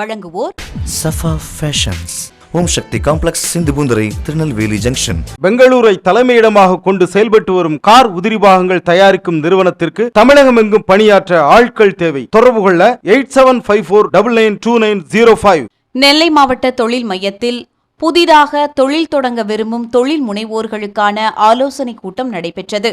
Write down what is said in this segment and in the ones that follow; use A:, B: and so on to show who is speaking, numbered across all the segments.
A: வழங்குவோர்
B: Safa fashions Om Sakthi complex Sindhupoonthurai Tirunelveli junction
C: பெங்களூரை தலைமையிடமாக கொண்டு செயல்பட்டு வரும் கார் உதிரி பாகங்கள் தயாரிக்கும் நிறுவனத்திற்கு தமிழகம் எங்கும் பணியாற்ற ஆட்கள் தேவை. தொடர்பு கொள்ள eight seven five four double nine two nine zero five.
A: Nellai மாவட்ட தொழில் மையத்தில் புதிதாக தொழில் தொடங்க விரும்பும் தொழில் முனைவோர்களுக்கான ஆலோசனை கூட்டம் நடைபெற்றது.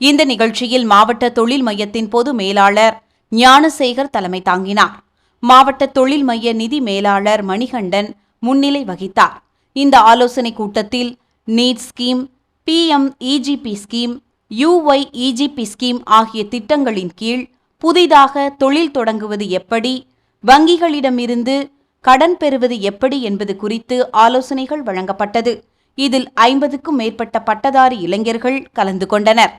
A: இந்த நிகழ்ச்சியில் மாவட்ட தொழில் மையத்தின் பொது மேலாளர் ஞானசேகர் தலைமை தாங்கினார். மாவட்ட தொழில் மைய நிதி மேலாளர் மணிகண்டன் முன்னிலை வகித்தார். இந்த ஆலோசனை கூட்டத்தில் NEED scheme PM EGP scheme UY EGP scheme ஆகிய திட்டங்களின் கீழ் புதிதாக தொழில் தொடங்குவது எப்படி வங்கிகளிடமிருந்து கடன் பெறுவது எப்படி என்பது குறித்து ஆலோசனைகள் வழங்கப்பட்டது. இதில் ஐம்பதுக்கும் மேற்பட்ட பட்டதாரி இளைஞர்கள் கலந்து கொண்டனர்.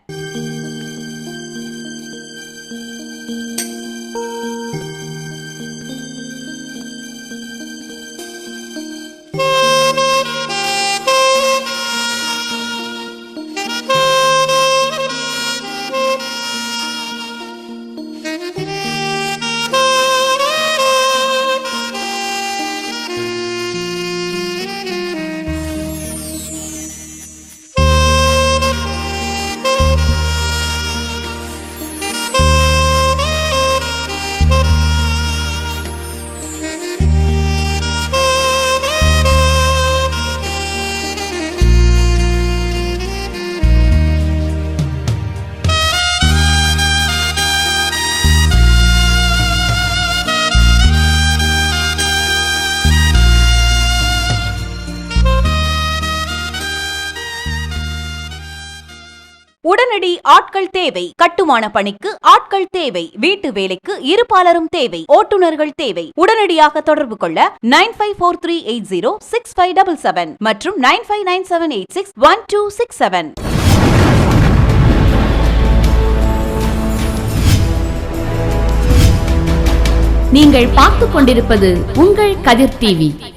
A: உடனடி ஆட்கள் தேவை. கட்டுமான பணிக்கு ஆட்கள் தேவை. வீட்டு வேலைக்கு இருபாலரும் தேவை. ஓட்டுநர்கள் தேவை. உடனடியாக தொடர்பு கொள்ள nine five four three eight zero six five double seven மற்றும் nine five nine seven eight six one two six seven.
D: நீங்கள் பார்த்துக் கொண்டிருப்பது உங்கள் கதிர் டிவி.